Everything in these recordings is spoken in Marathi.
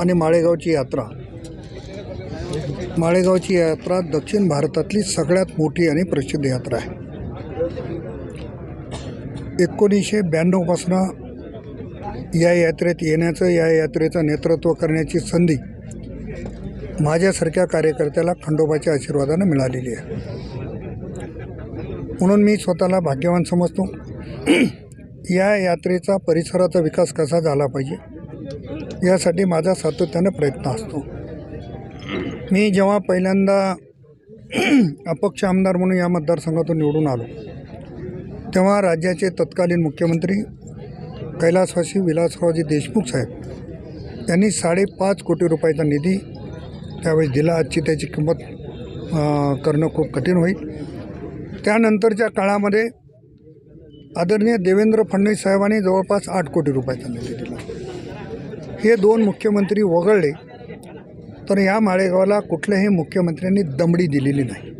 आणि माळेगावची यात्रा. माळेगावची यात्रा दक्षिण भारतातली सगळ्यात मोठी आणि प्रसिद्ध यात्रा आहे. एकोणीसशे ब्याण्णवपासनं या यात्रेत येण्याचं या यात्रेचं नेतृत्व करण्याची संधी माझ्यासारख्या कार्यकर्त्याला खंडोबाच्या आशीर्वादानं मिळालेली आहे. म्हणून मी स्वतःला भाग्यवान समजतो. या यात्रेचा परिसराचा विकास कसा झाला पाहिजे? यासाठी माझा सातत्यानं प्रयत्न असतो. मी जेव्हा पहिल्यांदा अपक्ष आमदार म्हणून या मतदारसंघातून निवडून आलो तेव्हा राज्याचे तत्कालीन मुख्यमंत्री कैलासवासी विलासरावजी देशमुख साहेब यांनी साडेपाच कोटी रुपयाचा निधी त्यावेळेस दिला. आजची त्याची किंमत करणं खूप कठीण होईल. त्यानंतरच्या काळामध्ये आदरणीय देवेंद्र फडणवीस साहेबांनी जवळपास आठ कोटी रुपयाचा निधी दिला. हे दोन मुख्यमंत्री वगळले तर या माळेगावला कुठल्याही मुख्यमंत्र्यांनी दमडी दिलेली नाही.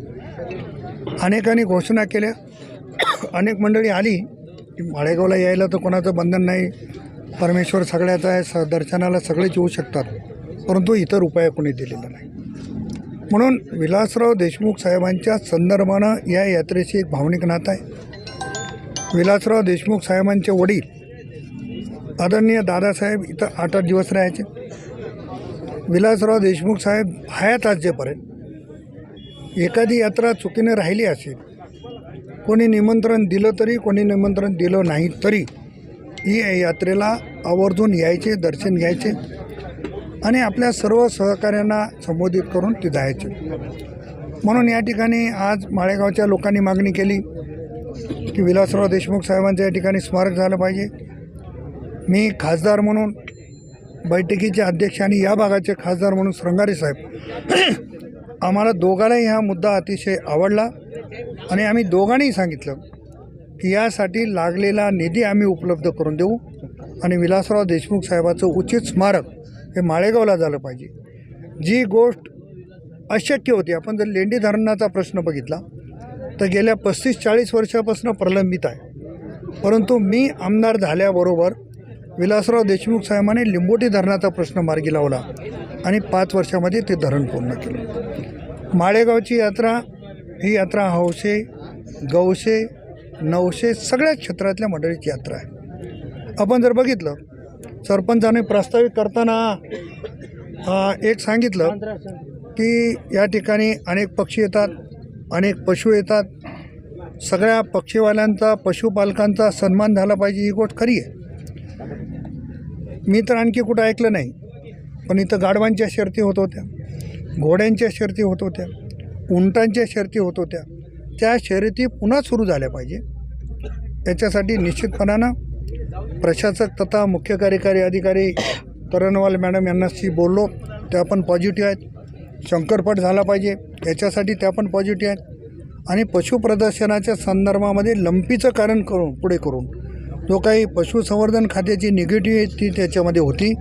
अनेकांनी घोषणा केल्या. अनेक मंडळी आली. की माळेगावला यायला तर कोणाचं बंधन नाही. परमेश्वर सगळ्याचा आहे. स दर्शनाला सगळेच येऊ शकतात. परंतु इतर उपाय कोणी दिलेला नाही. म्हणून विलासराव देशमुख साहेबांच्या संदर्भानं या यात्रेशी एक भावनिक नातं आहे. विलासराव देशमुख साहेबांचे वडील आदरणीय दादासाहेब इथं आठ आठ दिवस राहायचे. विलासराव देशमुख साहेब हयात आजजेपर्यंत एखादी यात्रा चुकीने राहिली असेल कोणी निमंत्रण दिलं तरी कोणी निमंत्रण दिलं नाही तरी ही यात्रेला आवर्जून यायचे दर्शन घ्यायचे आणि आपल्या सर्व सहकाऱ्यांना संबोधित करून ते जायचे. म्हणून या ठिकाणी आज माळेगावच्या लोकांनी मागणी केली की विलासराव देशमुख साहेबांचं या ठिकाणी स्मारक झालं पाहिजे. मी खासदार म्हणून बैठकीचे अध्यक्ष आणि या भागाचे खासदार म्हणून श्रंगारे साहेब. आम्हाला दोघांनाही हा मुद्दा अतिशय आवडला आणि आम्ही दोघांनीही सांगितलं की यासाठी लागलेला निधी आम्ही उपलब्ध करून देऊ आणि विलासराव देशमुख साहेबाचं उचित स्मारक हे माळेगावला झालं पाहिजे. जी गोष्ट अशक्य होती आपण जर लेंडी धरणाचा प्रश्न बघितला तर गेल्या पस्तीस चाळीस वर्षापासून प्रलंबित आहे. परंतु मी आमदार झाल्याबरोबर विलासराव देशमुख साहेबांनी लिंबोटी धरणाचा प्रश्न मार्गी लावला आणि पाच वर्षामध्ये ते धरण पूर्ण केलं. माळेगावची यात्रा ही यात्रा हौसे गौशे नवशे सगळ्या क्षेत्रातल्या मंडळीची यात्रा आहे. आपण जर बघितलं सरपंचाने प्रास्ताविक करताना एक सांगितलं की या ठिकाणी अनेक पक्षी येतात अनेक पशु येतात. सगळ्या पक्षीवाल्यांचा पशुपालकांचा सन्मान झाला पाहिजे ही गोष्ट खरी आहे. मी तर आणखी कुठं ऐकलं नाही. पण इथं गाढवांच्या शर्ती होत होत्या. घोड्यांच्या शर्ती होत होत्या. उंटांच्या शर्ती होत होत्या. त्या शर्यती पुन्हा सुरू झाल्या पाहिजे. याच्यासाठी निश्चितपणानं प्रशासक तथा मुख्य कार्यकारी अधिकारी तरणवाल मॅडम यांनाशी बोललो. त्या पण पॉझिटिव्ह आहेत. शंकरपट झाला पाहिजे. याच्यासाठी त्या पण पॉझिटिव्ह आहेत. आणि पशुप्रदर्शनाच्या संदर्भामध्ये लंपीचं कारण करून पुढे करून जो काही पशुसंवर्धन खात्याची निगेटिव्हिटी त्याच्यामध्ये होती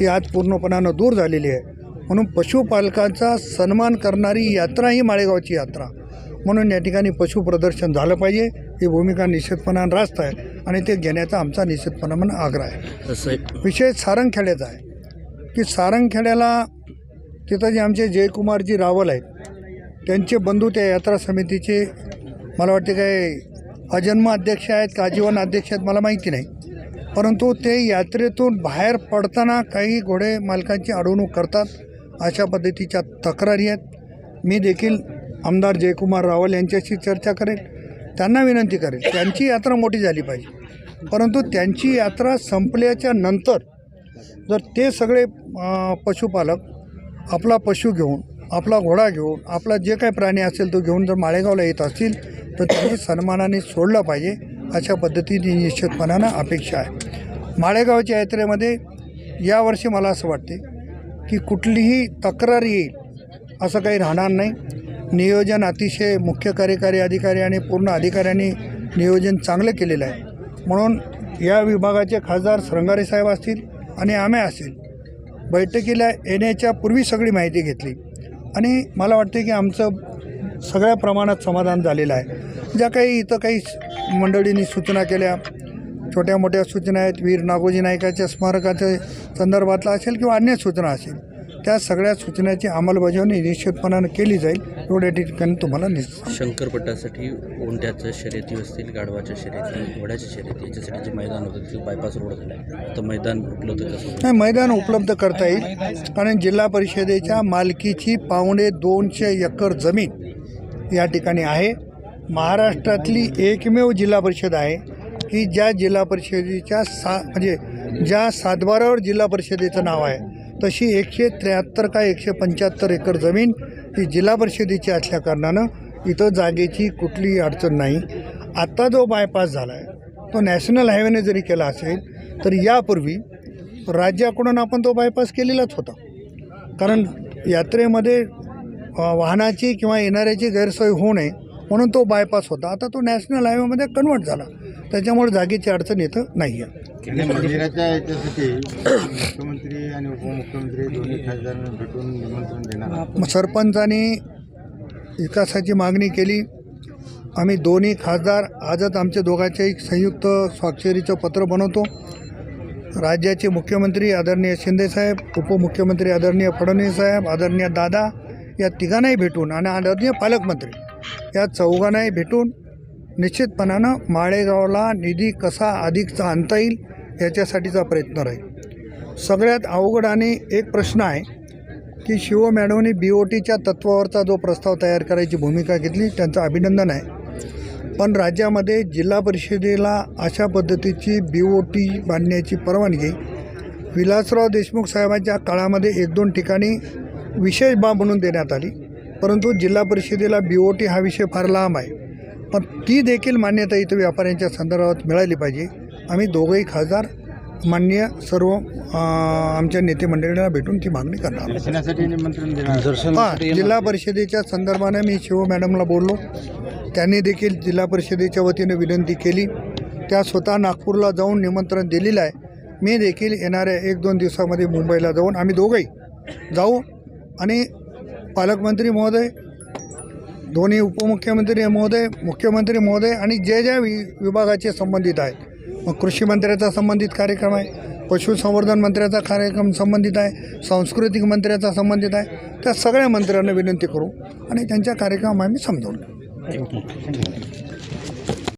ती आज पूर्णपणानं दूर झालेली आहे. म्हणून पशुपालकांचा सन्मान करणारी यात्रा ही माळेगावची यात्रा. म्हणून या ठिकाणी पशुप्रदर्शन झालं पाहिजे ही भूमिका निश्चितपणानं रास्त आहे आणि ते घेण्याचा आमचा निश्चितपणानं आग्रह आहे. विषय सारंगखेड्याचा आहे. की सारंगखेड्याला तिथं जे आमचे जयकुमारजी रावल आहेत त्यांचे बंधू त्या यात्रा समितीचे मला वाटते काय अजन्म अध्यक्ष आहेत का आजीवन अध्यक्ष आहेत मला माहिती नाही. परंतु ते यात्रेतून बाहेर पडताना काही घोडे मालकांची अडवणूक करतात. अशा पद्धतीच्या तक्रारी आहेत. मी देखील आमदार जयकुमार रावल यांच्याशी चर्चा करेल. त्यांना विनंती करेल. त्यांची यात्रा मोठी झाली पाहिजे. परंतु त्यांची यात्रा संपल्याच्या नंतर जर ते सगळे पशुपालक आपला पशु घेऊन आपला घोडा घेऊन आपला जे काही प्राणी असेल तो घेऊन जर माळेगावला येत असतील तर त्यांनी सन्मानाने सोडलं पाहिजे अशा पद्धतीने निश्चितपणानं अपेक्षा आहे. माळेगावच्या यात्रेमध्ये यावर्षी मला असं वाटते की कुठलीही तक्रार येईल असं काही राहणार नाही. नियोजन अतिशय मुख्य कार्यकारी अधिकारी आणि पूर्ण अधिकाऱ्यांनी नियोजन चांगलं केलेलं आहे. म्हणून या विभागाचे खासदार श्रंगारे साहेब असतील आणि आम्ही असतील बैठकीला येण्याच्या पूर्वी सगळी माहिती घेतली. आणि मला वाटते की आमचं सगळ्या प्रमाणात समाधान झालेलं आहे. ज्या काही इथं काही मंडळींनी सूचना केल्या छोट्या मोठ्या सूचना आहेत वीर नागोजी नायकाच्या स्मारकाच्या संदर्भातला असेल किंवा अन्य सूचना असेल त्या सगळ्या सूचनाची अंमलबजावणी निश्चितपणानं केली जाईल एवढ्या ठिकाणी तुम्हाला निश्चित शंकरपटासाठी उंट्याच्या शर्यती असतील गाढवाच्या शर्यती घोड्याच्या शर्यती याच्यासाठी जे मैदान होतं तिथे बायपास रोड झाला तर मैदान उपलब्ध? नाही मैदान उपलब्ध करता येईल कारण जिल्हा परिषदेच्या मालकीची पावणे दोनशे एकर जमीन या ठिकाणी आहे. महाराष्ट्रातली एकमेव जिल्हा परिषद आहे. की ज्या जिल्हा परिषदेच्या सा म्हणजे ज्या सातबारावर जिल्हा परिषदेचं नाव आहे तशी एकशे त्र्याहत्तर का एकशे पंच्याहत्तर एकर जमीन ही जिल्हा परिषदेची असल्या कारणानं इथं जागेची कुठलीही अडचण नाही. आत्ता जो बायपास झाला आहे तो नॅशनल हायवेने जरी केला असेल तर यापूर्वी राज्याकडून आपण तो बायपास केलेलाच होता. कारण यात्रेमध्ये वाहनाची किंवा येणाऱ्याची गैरसोय होऊ नये म्हणून तो बायपास होता. आता तो नॅशनल हायवेमध्ये कन्वर्ट झाला. त्याच्यामुळे जागेची अडचण इथं नाही आहे मंदिराच्या याच्यासाठी मुख्यमंत्री आणि उपमुख्यमंत्री दोन्ही खासदारांना भेटून निमंत्रण देणार सरपंचांनी विकासाची मागणी केली. आम्ही दोन्ही खासदार आजच आमच्या दोघांचे एक संयुक्त स्वाक्षरीचं पत्र बनवतो. राज्याचे मुख्यमंत्री आदरणीय शिंदेसाहेब उपमुख्यमंत्री आदरणीय फडणवीस साहेब आदरणीय दादा या तिघांनाही भेटून आणि आदरणीय पालकमंत्री या चौघांनाही भेटून निश्चितपणानं माळेगावला निधी कसा अधिकचा आणता येईल याच्यासाठीचा प्रयत्न राहील. सगळ्यात अवघड आणि एक प्रश्न आहे की शिव मॅडमनी बी ओ टीच्या तत्वावरचा जो प्रस्ताव तयार करायची भूमिका घेतली त्यांचं अभिनंदन आहे. पण राज्यामध्ये जिल्हा परिषदेला अशा पद्धतीची बी ओ टी बांधण्याची परवानगी विलासराव देशमुख साहेबांच्या काळामध्ये एक दोन ठिकाणी विशेष बाब म्हणून देण्यात आली. परंतु जिल्हा परिषदेला बी ओ टी हा विषय फार लांब आहे. पण ती देखील मान्यता इथं व्यापाऱ्यांच्या संदर्भात मिळाली पाहिजे. आम्ही दोघंही खासदार माननीय सर्व आमच्या नेते मंडळीला भेटून ती मागणी करणार आहोत. दर्शनासाठी निमंत्रण देणार आहात. हां जिल्हा परिषदेच्या संदर्भाने मी शिव मॅडमला बोललो. त्यांनी देखील जिल्हा परिषदेच्या वतीने विनंती केली. त्या स्वतः नागपूरला जाऊन निमंत्रण दिलेलं आहे. मी देखील येणाऱ्या एक दोन दिवसामध्ये मुंबईला जाऊन आम्ही दोघंही जाऊ. आणि पालकमंत्री महोदय दोन्ही उपमुख्यमंत्री महोदय मुख्यमंत्री महोदय आणि जे ज्या वि विभागाचे संबंधित आहेत. मग कृषी मंत्र्याचा संबंधित कार्यक्रम आहे पशुसंवर्धन मंत्र्याचा कार्यक्रम संबंधित आहे सांस्कृतिक मंत्र्याचा संबंधित आहे. त्या सगळ्या मंत्र्यांना विनंती करू आणि त्यांच्या कार्यक्रम आम्ही समजावून थँक्यू